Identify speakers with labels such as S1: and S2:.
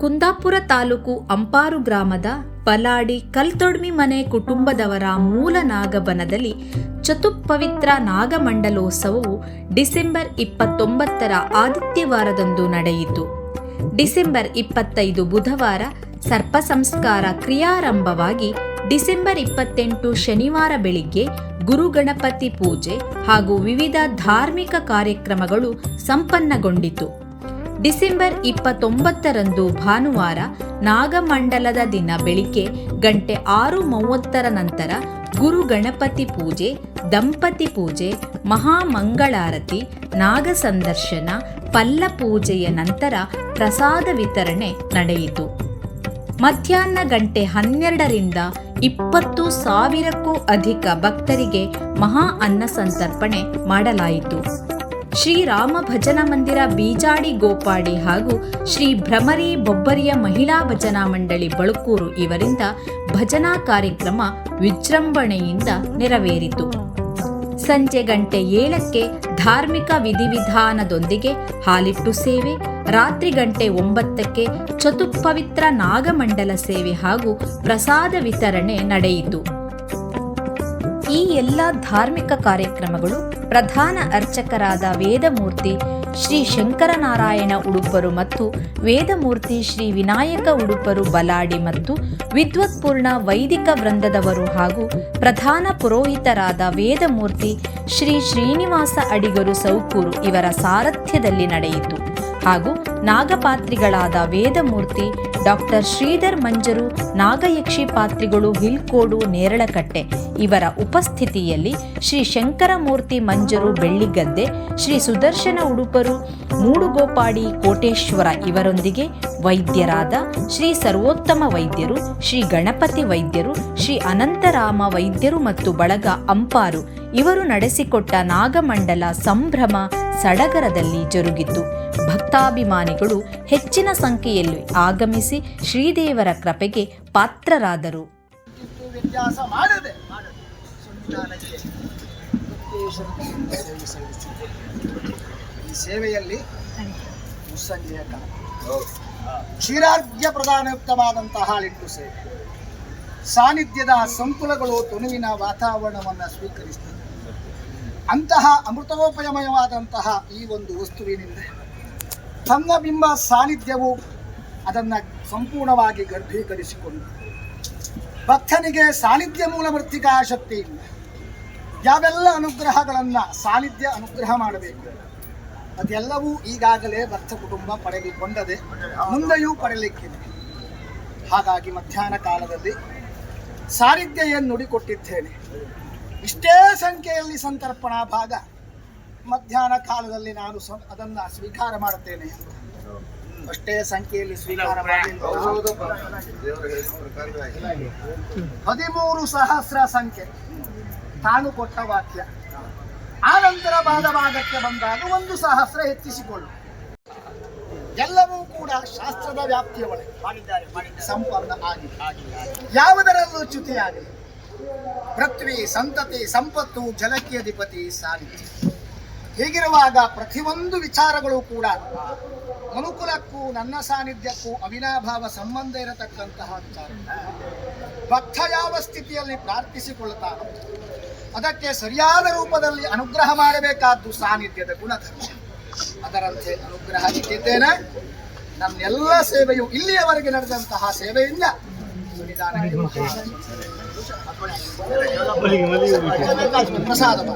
S1: ಕುಂದಾಪುರ ತಾಲೂಕು ಅಂಪಾರು ಗ್ರಾಮದ ಪಲಾಡಿ ಕಲ್ತೊಡ್ಮಿ ಮನೆ ಕುಟುಂಬದವರ ಮೂಲ ನಾಗಬನದಲ್ಲಿ ಚತುಪ್ಪವಿತ್ರ ನಾಗಮಂಡಲೋತ್ಸವವು ಡಿಸೆಂಬರ್ ಇಪ್ಪತ್ತೊಂಬತ್ತರ ಆದಿತ್ಯವಾರದಂದು ನಡೆಯಿತು. ಡಿಸೆಂಬರ್ ಇಪ್ಪತ್ತೈದು ಬುಧವಾರ ಸರ್ಪ ಸಂಸ್ಕಾರ ಕ್ರಿಯಾರಂಭವಾಗಿ ಡಿಸೆಂಬರ್ ಇಪ್ಪತ್ತೆಂಟು ಶನಿವಾರ ಬೆಳಿಗ್ಗೆ ಗುರು ಗಣಪತಿ ಪೂಜೆ ಹಾಗೂ ವಿವಿಧ ಧಾರ್ಮಿಕ ಕಾರ್ಯಕ್ರಮಗಳು ಸಂಪನ್ನಗೊಂಡಿತು. ಡಿಸೆಂಬರ್ ಇಪ್ಪತ್ತೊಂಬತ್ತರಂದು ಭಾನುವಾರ ನಾಗಮಂಡಲದ ದಿನ ಬೆಳಿಗ್ಗೆ ಗಂಟೆ ಆರು ಮೂವತ್ತರ ನಂತರ ಗುರು ಗಣಪತಿ ಪೂಜೆ, ದಂಪತಿ ಪೂಜೆ, ಮಹಾಮಂಗಳಾರತಿ ನಾಗ ಸಂದರ್ಶನ ಪಲ್ಲ ಪೂಜೆಯ ನಂತರ ಪ್ರಸಾದ ವಿತರಣೆ ನಡೆಯಿತು. ಮಧ್ಯಾಹ್ನ ಗಂಟೆ ಹನ್ನೆರಡರಿಂದ ಇಪ್ಪತ್ತು ಸಾವಿರಕ್ಕೂ ಅಧಿಕ ಭಕ್ತರಿಗೆ ಮಹಾ ಅನ್ನ ಸಂತರ್ಪಣೆ ಮಾಡಲಾಯಿತು. ಶ್ರೀರಾಮ ಭಜನಾ ಮಂದಿರ ಬೀಜಾಡಿ ಗೋಪಾಡಿ ಹಾಗೂ ಶ್ರೀ ಭ್ರಮರಿ ಬೊಬ್ಬರಿಯ ಮಹಿಳಾ ಭಜನಾ ಮಂಡಳಿ ಬಳುಕೂರು ಇವರಿಂದ ಭಜನಾ ಕಾರ್ಯಕ್ರಮ ವಿಜೃಂಭಣೆಯಿಂದ ನೆರವೇರಿತು. ಸಂಜೆ ಗಂಟೆ ಏಳಕ್ಕೆ ಧಾರ್ಮಿಕ ವಿಧಿವಿಧಾನದೊಂದಿಗೆ ಹಾಲಿಟ್ಟು ಸೇವೆ, ರಾತ್ರಿ ಗಂಟೆ ಒಂಬತ್ತಕ್ಕೆ ಚತುಪ್ಪವಿತ್ರ ನಾಗಮಂಡಲ ಸೇವೆ ಹಾಗೂ ಪ್ರಸಾದ ವಿತರಣೆ ನಡೆಯಿತು. ಈ ಎಲ್ಲ ಧಾರ್ಮಿಕ ಕಾರ್ಯಕ್ರಮಗಳು ಪ್ರಧಾನ ಅರ್ಚಕರಾದ ವೇದಮೂರ್ತಿ ಶ್ರೀ ಶಂಕರನಾರಾಯಣ ಉಡುಪರು ಮತ್ತು ವೇದಮೂರ್ತಿ ಶ್ರೀ ವಿನಾಯಕ ಉಡುಪರು ಬಲಾಡಿ ಮತ್ತು ವಿದ್ವತ್ಪೂರ್ಣ ವೈದಿಕ ವೃಂದದವರು ಹಾಗೂ ಪ್ರಧಾನ ಪುರೋಹಿತರಾದ ವೇದಮೂರ್ತಿ ಶ್ರೀ ಶ್ರೀನಿವಾಸ ಅಡಿಗರು ಸೌಕೂರು ಇವರ ಸಾರಥ್ಯದಲ್ಲಿ ನಡೆಯಿತು. ಹಾಗೂ ನಾಗಪಾತ್ರಿಗಳಾದ ವೇದಮೂರ್ತಿ ಡಾಕ್ಟರ್ ಶ್ರೀಧರ್ ಮಂಜರು ನಾಗಯಕ್ಷಿ ಪಾತ್ರಿಗಳು ಹಿಲ್ಕೋಡು, ನೇರಳಕಟ್ಟೆ. ಇವರ ಉಪಸ್ಥಿತಿಯಲ್ಲಿ ಶ್ರೀ ಶಂಕರಮೂರ್ತಿ ಮಂಜರು ಬೆಳ್ಳಿಗದ್ದೆ, ಶ್ರೀ ಸುದರ್ಶನ ಉಡುಪರು ಮೂಡುಗೋಪಾಡಿ ಕೋಟೇಶ್ವರ ಇವರೊಂದಿಗೆ ವೈದ್ಯರಾದ ಶ್ರೀ ಸರ್ವೋತ್ತಮ ವೈದ್ಯರು, ಶ್ರೀ ಗಣಪತಿ ವೈದ್ಯರು, ಶ್ರೀ ಅನಂತರಾಮ ವೈದ್ಯರು ಮತ್ತು ಬಳಗ ಅಂಪಾರು. ಇವರು ನಡೆಸಿಕೊಟ್ಟ ನಾಗಮಂಡಲ ಸಂಭ್ರಮ ಸಡಗರದಲ್ಲಿ ಜರುಗಿತು ಭಕ್ತಾಭಿಮಾನಿಗಳು ಹೆಚ್ಚಿನ ಸಂಖ್ಯೆಯಲ್ಲಿ ಆಗಮಿಸಿ ಶ್ರೀದೇವರ ಕೃಪೆಗೆ ಪಾತ್ರರಾದರು.
S2: ಈ ಸೇವೆಯಲ್ಲಿ ಕ್ಷೀರಾರ್ಘ್ಯ ಪ್ರಧಾನಯುಕ್ತವಾದಂತಹ ಲಿಟ್ಟು ಸೇವೆ. ಸಾನ್ನಿಧ್ಯದ ಸಂಕುಲಗಳು ತುಣುವಿನ ವಾತಾವರಣವನ್ನು ಸ್ವೀಕರಿಸ್ತದೆ ಅಂತಹ ಅಮೃತೋಪಯಮಯವಾದಂತಹ ಈ ಒಂದು ವಸ್ತುವಿನಿಂದ ತನ್ನ ಬಿಂಬ ಸಾನ್ನಿಧ್ಯವು ಅದನ್ನು ಸಂಪೂರ್ಣವಾಗಿ ಗರ್ಭೀಕರಿಸಿಕೊಂಡು ಭಕ್ತನಿಗೆ ಸಾನ್ನಿಧ್ಯ ಮೂಲ ಮೃತ್ತಿಕಾ ಶಕ್ತಿಯಿಂದ ಯಾವೆಲ್ಲ ಅನುಗ್ರಹಗಳನ್ನು ಸಾನ್ನಿಧ್ಯ ಅನುಗ್ರಹ ಮಾಡಬೇಕು? ಅದೆಲ್ಲವೂ ಈಗಾಗಲೇ ಭಕ್ತ ಕುಟುಂಬ ಪಡೆದುಕೊಂಡದೆ ಮುಂದೆಯೂ ಪಡೆಯಲಿಕ್ಕಿದೆ ಹಾಗಾಗಿ ಮಧ್ಯಾಹ್ನ ಕಾಲದಲ್ಲಿ ಸಾನ್ನಿಧ್ಯ ಏನು ನುಡಿಕೊಟ್ಟಿದ್ದೇನೆ ಇಷ್ಟೇ ಸಂಖ್ಯೆಯಲ್ಲಿ ಸಂತರ್ಪಣಾ ಭಾಗ. ಮಧ್ಯಾಹ್ನ ಕಾಲದಲ್ಲಿ ನಾನು ಅದನ್ನು ಅದನ್ನ ಸ್ವೀಕಾರ ಮಾಡುತ್ತೇನೆ ಅಷ್ಟೇ ಸಂಖ್ಯೆಯಲ್ಲಿ ಸ್ವೀಕಾರ ಮಾಡಿ ಹದಿಮೂರು ಸಹಸ್ರ ಸಂಖ್ಯೆ. ತಾನು ಕೊಟ್ಟ ವಾಕ್ಯ. ಆನಂತರ ಬಾದ ಭಾಗ ಭಾಗಕ್ಕೆ ಬಂದಾಗ ಒಂದು ಸಹಸ್ರ ಹೆಚ್ಚಿಸಿಕೊಳ್ಳು. ಎಲ್ಲವೂ ಕೂಡ ಶಾಸ್ತ್ರದ ವ್ಯಾಪ್ತಿಯ ಒಳಗೆ ಮಾಡಿದ್ದಾರೆ. ಸಂಪನ್ನ ಆಗಿ ಯಾವುದರಲ್ಲೂ ಚ್ಯುತಿಯಾಗಲಿ ಪೃಥ್ವಿ, ಸಂತತಿ, ಸಂಪತ್ತು ಜಲಕ್ಕೆ ಅಧಿಪತಿ ಸಾನ್ನಿಧ್ಯ ಹೀಗಿರುವಾಗ ಪ್ರತಿಯೊಂದು ವಿಚಾರಗಳು ಕೂಡ ಮನುಕುಲಕ್ಕೂ ನನ್ನ ಸಾನ್ನಿಧ್ಯಕ್ಕೂ ಅವಿನಾಭಾವ ಸಂಬಂಧ ಇರತಕ್ಕಂತಹ ವಿಚಾರ ಭಕ್ತ ಯಾವ ಸ್ಥಿತಿಯಲ್ಲಿ ಪ್ರಾರ್ಥಿಸಿಕೊಳ್ಳುತ್ತಾನೋ, ಅದಕ್ಕೆ ಸರಿಯಾದ ರೂಪದಲ್ಲಿ ಅನುಗ್ರಹ ಮಾಡಬೇಕಾದ್ದು ಸಾನ್ನಿಧ್ಯದ ಗುಣಧರ್ಮ. ಅದರಂತೆ ಅನುಗ್ರಹ ಇಟ್ಟಿದ್ದೇನೆ. ನನ್ನೆಲ್ಲ ಸೇವೆಯು ಇಲ್ಲಿಯವರೆಗೆ ನಡೆದಂತಹ ಸೇವೆಯಿಂದ ప్రసాదం